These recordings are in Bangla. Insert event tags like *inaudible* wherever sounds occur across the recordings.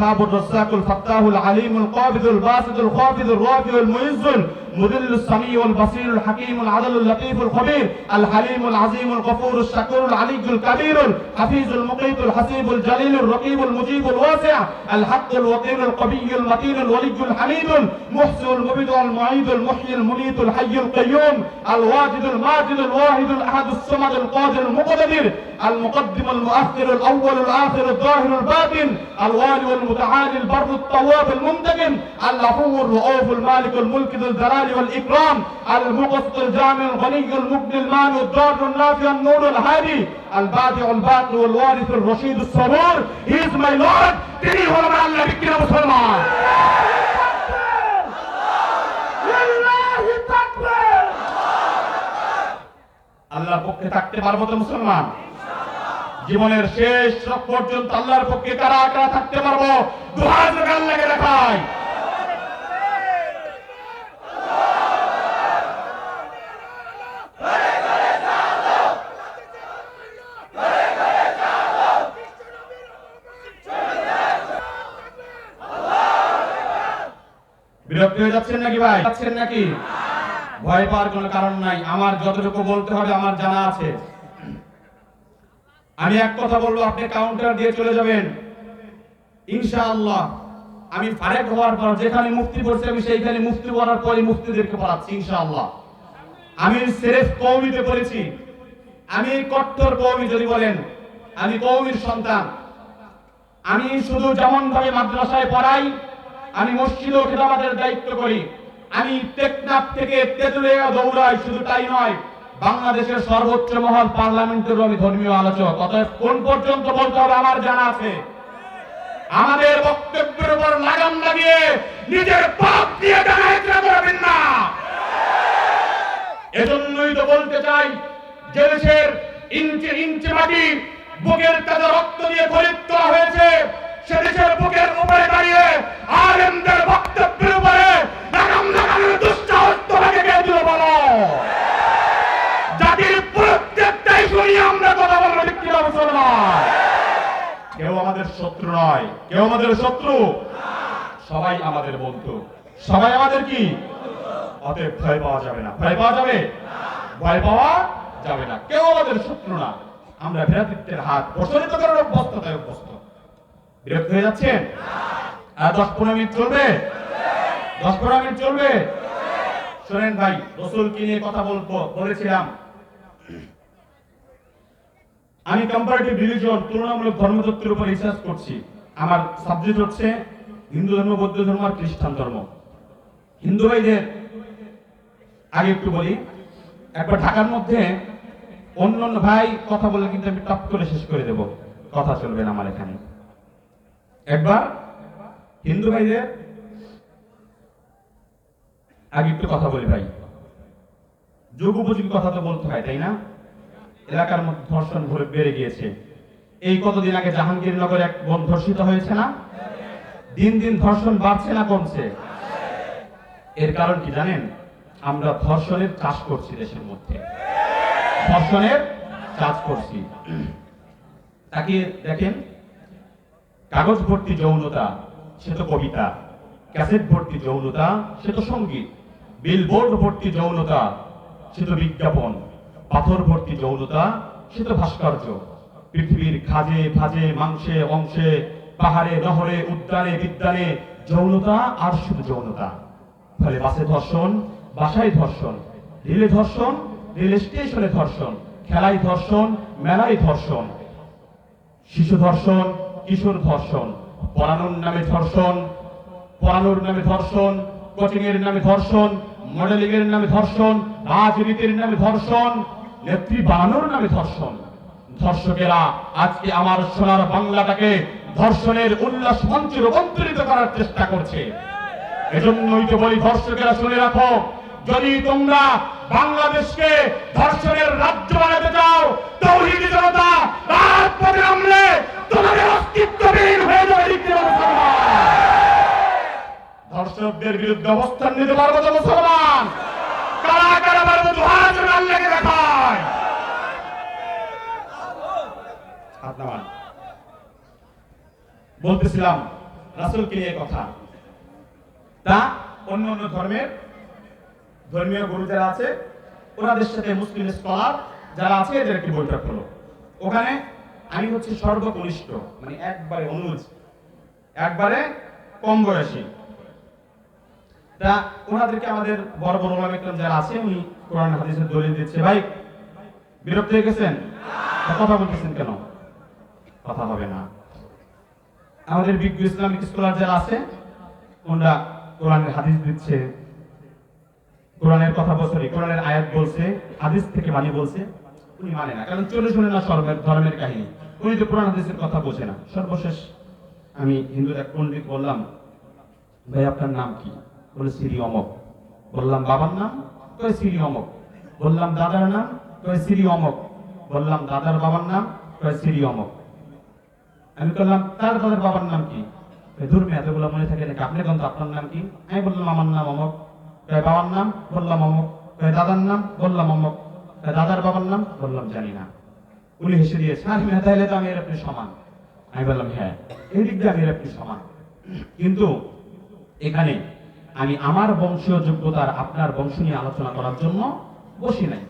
الوهاب الرزاق الفتاح العليم القابض الباسط الخافض الرافع المعز المذل السميع البصير الحكيم العدل اللطيف الخبير الحليم العظيم الغفور الشكور العلي الكبير الحفيظ المقيت الحسيب الجليل الرقيب المجيب الواسع الحق الوقير القوي المتين الولي الحميد المحسن المبدع المعيد المحيي المميت الحي القيوم الواجد الماجد الواحد الأحد الصمد القادر المقتدر المقدم المؤخر الأول الآخر الظاهر الباطن الوالي والمتعالي البر التواب المنتقم العفو الرؤوف المالك الملك ذو والاكرام المقسط الجامع الغني المغني المانع الضار النافع النور الهادي البادع الباقي والوارث الرشيد الصبور He is my Lord তিনি হলেন আল্লাহ বিক্রিয়া মুসলমান আল্লাহর পক্ষে থাকতে পারবো তো মুসলমান জীবনের শেষ পর্যন্ত আল্লাহর পক্ষে কারা কারা থাকতে পারবো দুহাত আল্লাহকে দেখায় ভাই যাচ্ছেন নাকি? ভয় পাওয়ার কোনো কারণ নাই। আমার যতটুকু বলতে হবে, আমার জানা আছে। আমি এক কথা বলব, আপনি কাউন্টার দিয়ে চলে যাবেন। ইনশাআল্লাহ, আমি ফারেক হওয়ার পর যেখানে মুক্তি পড়ছে, আমি সেইখানে মুক্তি পড়ার মুক্তিদেরকে পড়াচ্ছি, ইনশাআল্লাহ। আমি সেরেফ কৌমিতে পড়েছি। আমি কট্টর কৌমি যদি বলেন, আমি কৌমির সন্তান। আমি শুধু যেমন ভাবে মাদ্রাসায় পড়াই, আমি মসজিদও খেদামাদের দায়িত্ব করি। আমি টেকনাফ থেকে তেতুলে দৌড়াই, শুধু তাই নয়, বাংলাদেশের সর্বোচ্চ মহল পার্লামেন্টেরও আমি ধর্মীয় আলোচক। অতএব কোন পর্যন্ত বলতে হবে আমার জানা আছে? আমাদের বক্তব্যের উপর লাগাম লাগিয়ে নিজের পাপ দিয়ে জানাইতে করবেন না এজন্যই তো বলতে চাই, যে দেশের ইঞ্চি ইঞ্চি মাটি বুকের কাজে রক্ত দিয়ে খরিদ হয়েছে সে বুকের উপরে দাঁড়িয়ে আলেমদের বক্তব্যের উপরে লাগাম লাগানোর দুঃসাহস তোমাকে কে দিল বলো? জাতির প্রত্যেকটাই শুনি আমরা কথা বলব, ঠিক কিনা মুসলমান কেউ আমাদের শত্রু নয়। কেউ আমাদের শত্রু? সবাই আমাদের বন্ধু। সবাই আমাদের কি? অতএব ভয় পাওয়া যাবে না। ভয় পাওয়া যাবে? ভয় পাওয়া যাবে না। কেউ আমাদের শত্রু না। আমরা ভেরাতৃত্বের হাত প্রসারিত করার অভ্যস্ততায় অভ্যস্ত। বিরক্ত হয়ে যাচ্ছেন আর দশ পনেরো মিনিট চলবে? দশ পনেরো মিনিট চলবে? শোনেন ভাই, রসুলকে নিয়ে কথা বলব, বলেছিলাম। আমি কম্পারেটিভ রিলিজন তুলনামূলক ধর্মতত্ত্বের উপর রিসার্চ করছি। আমার সাবজেক্ট হচ্ছে হিন্দু ধর্ম, বৌদ্ধ ধর্ম আর খ্রিস্টান ধর্ম। হিন্দু ভাইদের, আগে একটু বলি, একবার ঢাকার মধ্যে অন্য অন্য ভাই কথা বললে কিন্তু আমি টপ করে শেষ করে দেব। কথা চলবে না আমার এখানে। একবার, হিন্দু ভাইদের, আগে একটু কথা বলি ভাই। যুগ উপযোগী কথা তো বলতে হয়, তাই না? এলাকার মধ্যে ধর্ষণ বেড়ে গিয়েছে। এই কতদিন আগে জাহাঙ্গীরনগরে এক বোন ধর্ষিত হয়েছে না? দিন দিন ধর্ষণ বাড়ছে না কমছে। এর কারণ কি জানেন? আমরা ধর্ষণের চাষ করছি দেশের মধ্যে। ধর্ষণের চাষ করছি। তাকে দেখেন কাগজ ভর্তি যৌনতা, সে তো কবিতা। ক্যাসেট ভর্তি যৌনতা, সে তো সংগীত। বিলবোর্ড ভর্তি যৌনতা, সে তো বিজ্ঞাপন। পাথর ভর্তি যৌনতা, সে তো ভাস্কর্য। পৃথিবীর খাজে, ভাজে, মাংসে, অংশে, পাহাড়ে, নহরে, উদ্যানে, বিদ্যানে যৌনতা আর শুধু যৌনতা। ফলে বাসে ধর্ষণ, বাসায় ধর্ষণ, রেলে ধর্ষণ, রেল স্টেশনে ধর্ষণ, খেলায় ধর্ষণ, মেলায় ধর্ষণ, শিশু ধর্ষণ কিশোর ধর্ষণ পড়ানোর নামে ধর্ষণ পড়ানোর নামে ধর্ষণ কোচিং এর নামে ধর্ষণ মডেলিং এর নামে ধর্ষণ, রাজনীতির নামে ধর্ষণ, নেত্রী বানানোর নামে ধর্ষণ। ধর্ষকেরা আজকে আমার সোনার বাংলাটাকে ধর্ষণের উল্লাস মঞ্চে রূপান্তরিত করার চেষ্টা করছে। এজন্যই তো বলি ধর্ষকেরা শুনে রাখো, যদি তোমরা বাংলাদেশকে ধর্ষণের রাজ্য বানাতে চাও, তৌহিদি জনতা, রাজপথে নামলে তোমাদের অস্তিত্বহীন হয়ে যাবে লিখতে পারো মুসলমান। ধর্ষকদের বিরুদ্ধে অবস্থান নিতে পারব তো মুসলমান? কারা কারা পারব দুহাত আল্লাহকে দেখায়? বলতেছিলাম, রাসূলকে নিয়ে কথা। তা অন্য অন্য ধর্মের, ধর্মীয় গুরু যারা আছে, ওনাদের সাথে মুসলিম স্কলার যারা আছে এদের একটি বৈঠক হলো ওখানে আমি হচ্ছে সর্বকনিষ্ঠ মানে একবারে অনুজ, একবারে কম বয়সী। তা ওনাদেরকে আমাদের বড় বড় ওলামা ইকরাম যারা আছে, উনি কোরআন হাদিসের দলিল দিচ্ছে। ভাই, বিরক্ত হয়ে গেছেন? কথা বলতেছেন কেন? কথা হবে না। আমাদের বিজ্ঞ ইসলামিক স্কলার যারা আছে, ওনারা কোরআনের হাদিস দিচ্ছে। কোরআনের কথা বলছে কোরআনের আয়াত বলছে, হাদিস থেকে বাণী বলছে। উনি মানে না, কারণ চলে শুনে না সর্বের ধর্মের কাহিনী। উনি তো কোরআন হাদিসের কথা বোঝে না। সর্বশেষ আমি হিন্দুর পণ্ডিত বললাম, ভাই, আপনার নাম কি? বলে, শ্রী অমক। বললাম, বাবার নাম? কয়ে, শ্রী অমক। বললাম, দাদার নাম? কয়ে, শ্রী অমক। বললাম, দাদার বাবার নাম? কয়ে, শ্রী অমক। আমি বললাম, তার দাদার বাবার নাম কি? ধর্মে এতগুলো মনে থাকে নাকি? আপনি কোন আপনার নাম কি? আমি বললাম, আমার নাম অমক। কয়ে, বাবার নাম? বললাম, অমক। কয়ে, দাদার নাম? বললাম, অমক। কয়ে, দাদার বাবার নাম? বললাম, জানি না। উনি হেসে দিয়েছে আমি তাহলে তো আমি এর আপনি সমান। আমি বললাম হ্যাঁ এই দিক দিয়ে আমি এর আপনি সমান। কিন্তু এখানে আমি আমার বংশীয় যোগ্যতার আপনার বংশ নিয়ে আলোচনা করার জন্য বসি নাই।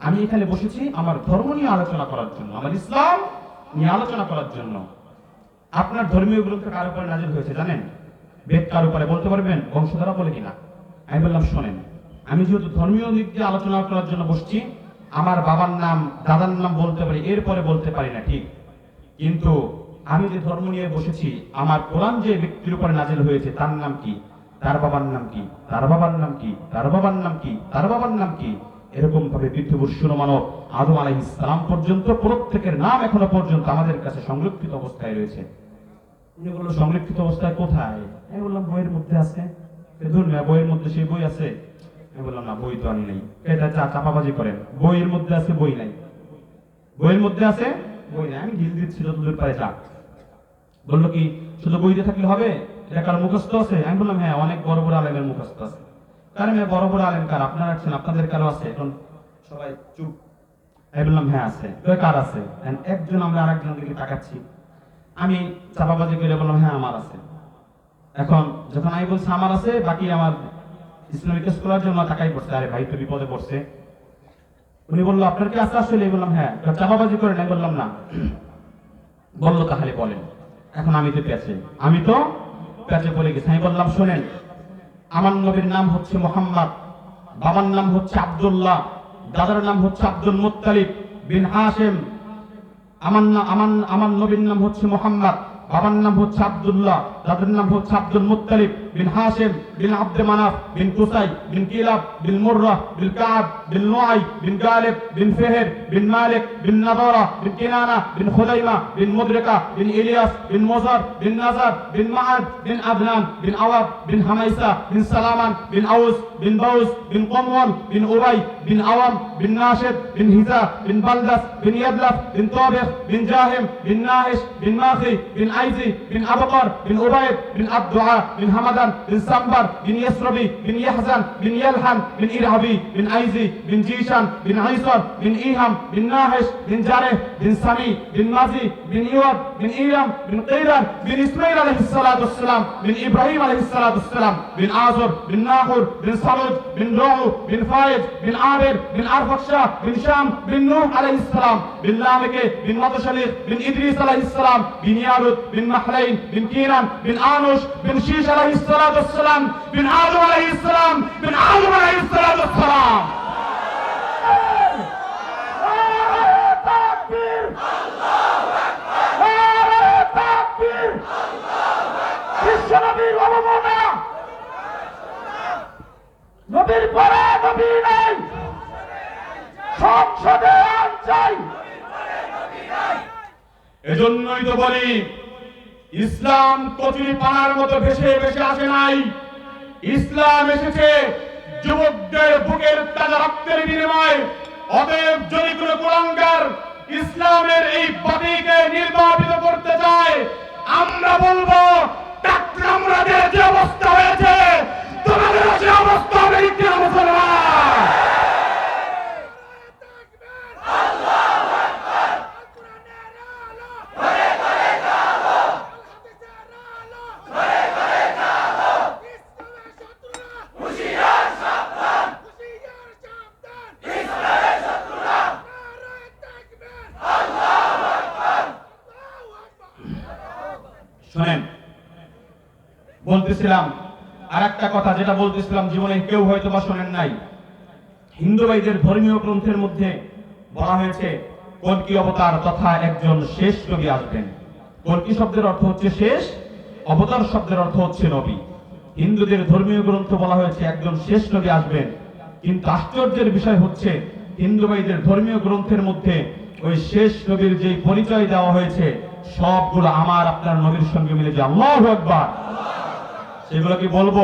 আমি এখানে বসেছি আমার ধর্ম নিয়ে আলোচনা করার জন্য, আমার ইসলাম নিয়ে আলোচনা করার জন্য। আপনার ধর্মীয় গ্রন্থ কার উপরে নাজিল হয়েছে জানেন? বেদ কার উপরে বলতে পারবেন? বংশধারা বলে কিনা? আমি বললাম, শোনেন, আমি যেহেতু ধর্মীয় দিক দিয়ে আলোচনা করার জন্য বসছি, আমার বাবার নাম, দাদার নাম বলতে পারি, এরপরে বলতে পারি না, ঠিক? কিন্তু আমি যে ধর্ম নিয়ে বসেছি, আমার কোরআন যে ব্যক্তির উপরে নাজিল হয়েছে, তার নাম কি? তার বাবার নাম কি তার বাবার নাম কি তার বাবার নাম কি তার বাবার নাম কি এরকম ভাবে পৃথিবীর সুরমানব আদম আলাইহিস সালাম পর্যন্ত, প্রত্যেকের নাম এখনও পর্যন্ত আমাদের কাছে সংরক্ষিত অবস্থায় রয়েছে। উনি বলল, সংরক্ষিত অবস্থায় কোথায়? আমি বললাম, বইয়ের মধ্যে আছে। ধরুন বইয়ের মধ্যে সেই বই আছে? আমি বললাম, না, বই তো আনি নাই। এটা চা চাপাবাজি করেন? বইয়ের মধ্যে আছে, বই নাই। বইয়ের মধ্যে আছে? বই নাই। আমি ঢিল দিচ্ছি যত দূর পারে যা বলল কি, শুধু বইতে থাকলে হবে? এটা কারও মুখস্থ আছে? আমি বললাম হ্যাঁ অনেক বড় বড় আলেমের মুখস্থ আছে। কারণ হ্যাঁ বড় বড় আলেম কার? আপনারা আছেন, আপনাদের কারও আছে? এখন সবাই চুপ। আমি বললাম হ্যাঁ আছে। কার আছে? একজন আমরা আরেকজন দিকে তাকাচ্ছি। আমি চাপাবাজি করে বললাম হ্যাঁ আমার আছে। এখন যখন আমি বলছি, আমার আছে, বাকি আমার ইসলামিক স্কলার জন্য তাকাই পড়ছে। আরে ভাই, তো বিপদে পড়ছে। উনি বলল, আপনার কি আছে আসলে বললাম হ্যাঁ। চাপাবাজি করে নাই বললাম, না। *clears throat* বলল তাহলে বলেন। এখন আমি তো পেঁচে আমি তো পেঁচে বলে গেছে। আমি বললাম, শোনেন, আমার নবীর নাম হচ্ছে মোহাম্মদ, বাবার নাম হচ্ছে আব্দুল্লাহ, দাদার নাম হচ্ছে আব্দুল মুতালিব বিন হাসেম আমার আমার আমার নবীর নাম হচ্ছে মোহাম্মদ, বাবার নাম হচ্ছে আব্দুল্লাহ, দাদার নাম হচ্ছে Abdul Muttalib bin Hashim bin Abd Manaf bin Qusai bin Kilab bin Murrah bin Kab bin নুআই bin Ghalib bin Fihr bin Malik bin Nadr bin Kinana bin Khuzaymah bin Mudrikah bin Ilyas bin Mudar bin Nizar bin Maad bin Adnan bin Awab bin Humaisa bin Salaman bin Aws bin Baws বিন কমওয়াল বিন উবাই বিন আওয়াম বিন নাশিদ বিন হিজা বিন বালদাস বিন ইয়াদলাফ বিন তাবিখ বিন জাহিম বিন নাহিশ বিন মাখি বিন আইজি বিন আবকর বিন উবাইদ বিন আবদুআ বিন آدم بن سمبر بن يسربي بن يحزن بن يلحن بن إرهبي بن أيزي بن جيشان بن عيسر بن إيهم بن ناهش بن جاره بن سمي بن نازي بن إيوب بن إيرم بن قيلان بن إسماعيل عليه الصلاة والسلام بن إبراهيم عليه الصلاة والسلام بن آزر بن ناخور بن صلود بن روعو بن فايد بن عامر بن أرفخشاه بن شام بن نوح عليه السلام بن لامكي بن مطشليخ بن إدريس عليه السلام بن يارود بن محلين بن كيران بن آنوش بن شيش عليه السلام. সালাম বিন আদম আলাইহিস সালাম বিন আদম আলাইহিস সালাম। পরে নবী নাই। সংসদে আন চাই। এজন্যই তো বলি ইসলাম কচুরি পানার মতো ভেসে ভেসে আসে নাই। ইসলাম এসেছে যুবকদের বুকের তাজা রক্তের বিনিময়ে। অতএব যদি কোনো কুলাঙ্গার ইসলামের এই বাতিকে নির্বাপিত করতে চায়, আমরা বলব টাকরামরাদের যে অবস্থা হয়েছে, তোমাদেরও যে অবস্থা হবে মুসলমান। বলতেছিলাম আর একটা কথা যেটা বলতেছিলাম, জীবনে কেউ হয়তো বা শোনেন নাই। হিন্দু ভাইদের ধর্মীয় গ্রন্থের মধ্যে বলা হয়েছে কল্কি অবতার তথা একজন শেষ নবী আসবেন? কল্কি শব্দের অর্থ হচ্ছে শেষ? অবতার শব্দের অর্থ হচ্ছে নবী। হিন্দুদের ধর্মীয় গ্রন্থ বলা হয়েছে, একজন শেষ নবী আসবেন। কিন্তু আশ্চর্যের বিষয় হচ্ছে, হিন্দু ভাইদের ধর্মীয় গ্রন্থের মধ্যে ওই শেষ নবীর যে পরিচয় দেওয়া হয়েছে, সবগুলো আমার আপনার নবীর সঙ্গে মিলে যে আল্লাহ একবার সেগুলো কি বলব?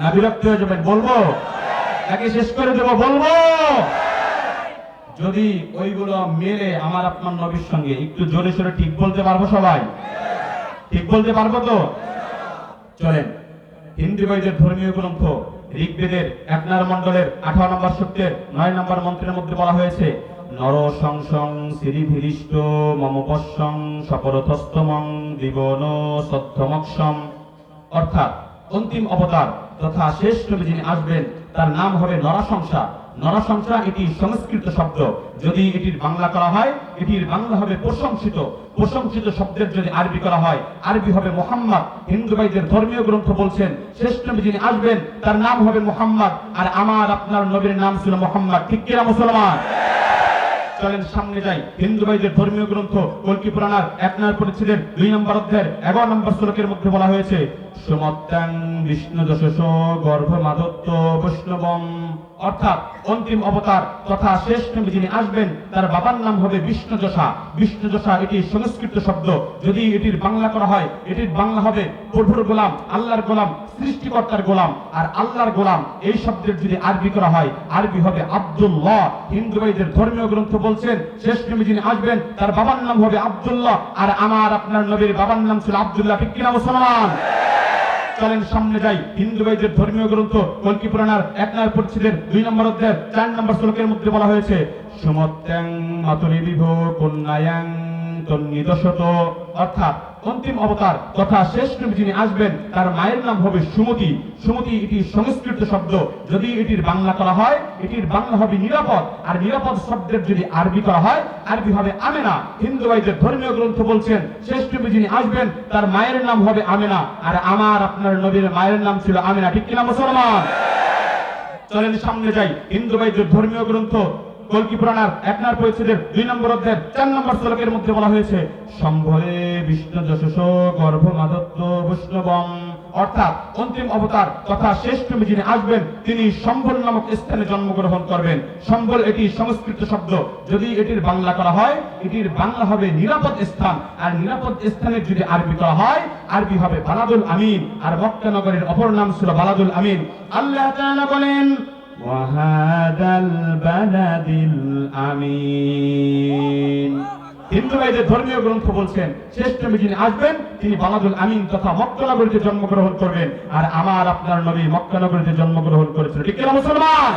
না, বিরক্ত হয়ে যাবেন, বলব? নাকি শেষ করে দেবো, বলব? যদি ওইগুলো মেরে আমার আপনার নবীর সঙ্গে একটু জোরে সোরে ঠিক বলতে পারব সবাই? ঠিক বলতে পারব তো? চলেন, হিন্দু বৈদের ধর্মীয় গ্রন্থ, ঋগ্বেদের এক নম্বর মন্ডলের আঠারো নম্বর সূক্তের নয় নম্বর মন্ত্রের মধ্যে বলা হয়েছে, নর সংসং শ্রীধীরিষ্ট মম পশ্যং সপরথস্তমং দিবন সত্যমক্ষম। অর্থাৎ অন্তিম অবতার তথা শেষ নবী যিনি আসবেন, তার নাম হবে নরাশংসা নরাশংসা এটি সংস্কৃত শব্দ। যদি এটির বাংলা করা হয়, এটির বাংলা হবে প্রশংসিত। প্রশংসিত শব্দের যদি আরবি করা হয়, আরবি হবে মোহাম্মদ। হিন্দু ভাইদের ধর্মীয় গ্রন্থ বলছেন শ্রেষ্ঠ যিনি আসবেন, তার নাম হবে মোহাম্মদ। আর আমার আপনার নবীর নাম ছিল মোহাম্মদ। ঠিক কিনা মুসলমান? চলেন সামনে যাই। হিন্দু ভাইদের ধর্মীয় গ্রন্থ কল্কি পুরাণার এক নম্বর পরিচ্ছেদের দুই নম্বর অধ্যায়ের এগারো নম্বর শ্লোকের মধ্যে বলা হয়েছে, সুমত্যাং বিষ্ণু যশস গর্ভ মাধত্ত বৈষ্ণবম। অর্থাৎ অন্তিম অবতার তথা শেষ নবী যিনি আসবেন, তার বাবার নাম হবে বিষ্ণু যশা। বিষ্ণু যশা এটি সংস্কৃত শব্দ। যদি এটির বাংলা করা হয়, এটির বাংলা হবে প্রভুর গোলাম, আল্লাহর গোলাম, সৃষ্টিকর্তার গোলাম। আর আল্লাহর গোলাম এই শব্দের যদি আরবি করা হয়, আরবি হবে আব্দুল্লাহ। হিন্দু ভাইদের ধর্মীয় গ্রন্থ বলছেন, শেষ নবী যিনি আসবেন, তার বাবার নাম হবে আব্দুল্লাহ, আর আমার আপনার নবীর বাবার নাম ছিল আব্দুল্লাহ। ঠিক কিনা মুসলমান? চলেন সামনে যাই। হিন্দু ধর্মীয় গ্রন্থ পুরাণার এক পরিচ্ছেদের দুই নম্বর অধ্যায়ের চার নম্বর শ্লোকের মধ্যে বলা হয়েছে মাতুরি কন্যায়াং তন্নিদশত। অর্থাৎ অন্তিম অবতার তথা শেষ নবী যিনি আসবেন, তার মায়ের নাম হবে সুমতি। সুমতি এটি সংস্কৃত শব্দ। যদি এটির বাংলা করা হয়, এটির বাংলা হবে নিরাপদ। আর নিরাপদ শব্দের যদি আরবি করা হয়, আরবি হবে আমেনা। হিন্দু ভাইদের ধর্মীয় গ্রন্থ বলছেন, শেষ নবী যিনি আসবেন, তার মায়ের নাম হবে আমেনা। আর আমার আপনার নবীর মায়ের নাম ছিল আমেনা। ঠিক কিনা মুসলমান? চলেন সামনে যাই। হিন্দু ভাইদের ধর্মীয় গ্রন্থ এক নম্বর পরিচ্ছেদের দুই নম্বর চার নম্বর শ্লোকের মধ্যে বলা হয়েছে বিষ্ণু যশস গর্ভ মাদত্ত বৈষ্ণবম। অর্থাৎ অন্তিম অবতার তথা যিনি আসবেন, তিনি সম্বল নামক স্থানে জন্মগ্রহণ করবেন। সম্বল এটি সংস্কৃত শব্দ। যদি এটির বাংলা করা হয়, এটির বাংলা হবে নিরাপদ স্থান। আর নিরাপদ স্থানের যদি আরবি করা হয়, আরবি হবে বালাদুল আমিন। আর মক্কা নগরের অপর নাম ছিল বালাদুল আমিন। আল্লাহ বলেন وهذا البلد الأمين হিন্দু ভাইদের ধর্মীয় গ্রন্থ বলছেন শেষ নবী যিনি আসবেন তিনি বালাদুল আমিন তথা মক্কানগরীতে জন্মগ্রহণ করবেন আর আমার আপনার নবী মক্কানগরীতে জন্মগ্রহণ করেছিল ঠিক কিনা মুসলমান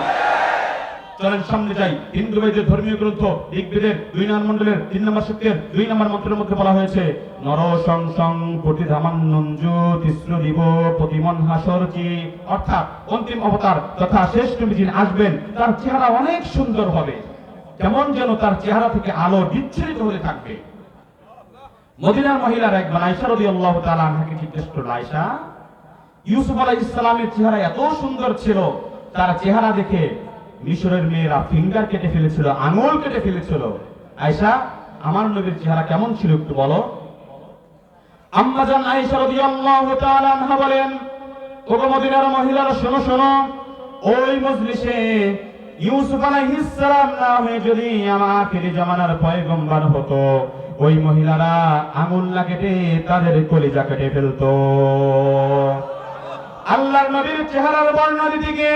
চলেন, সামনে যাই। হিন্দু ভাইদের ধর্মীয় গ্রন্থ, ঋগ্বেদের দুই নম্বর মন্ডলের তিন নম্বর সূত্রের দুই নম্বর মন্ত্রের মধ্যে বলা হয়েছে, নর সং সং প্রতিধামান্নঞ্জু তিস্র দিব প্রতিমন হাসরচি অর্থাৎ অন্তিম অবতার তথা শেষ নবী যিনি আসবেন, তার চেহারা অনেক সুন্দর হবে। কেমন যেন তার চেহারা থেকে আলো বিচ্ছুরিত হতে থাকবে। মদিনার মহিলার একবার আয়সা রদি আল্লাহ তালা আনহাকে জিজ্ঞেস করল আয়সা ইউসুফ আলাই ইসলামের চেহারা এত সুন্দর ছিল, তার চেহারা দেখে মিশরের মেয়েরা ফিঙ্গার কেটে ফেলেছিল, আঙুল কেটে ফেলেছিল। আয়সা আমার নবীর চেহারা কেমন ছিল একটু বলো। আম্মাজান আয়েশা রাদিয়াল্লাহু তাআলা আনহা বলেন, ওগো মদিনার মহিলারা, শোনো শোনো, ওই মজলিসে ইউসুফ আলাইহিস সালাম না হয়ে যদি আমার ফিরে জামানার পয়গম্বর হতো, ওই মহিলারা আঙুল না কেটে তাদের কলিজা কেটে ফেলতো। আল্লাহর নবীর চেহারার বর্ণনা দিতে গিয়ে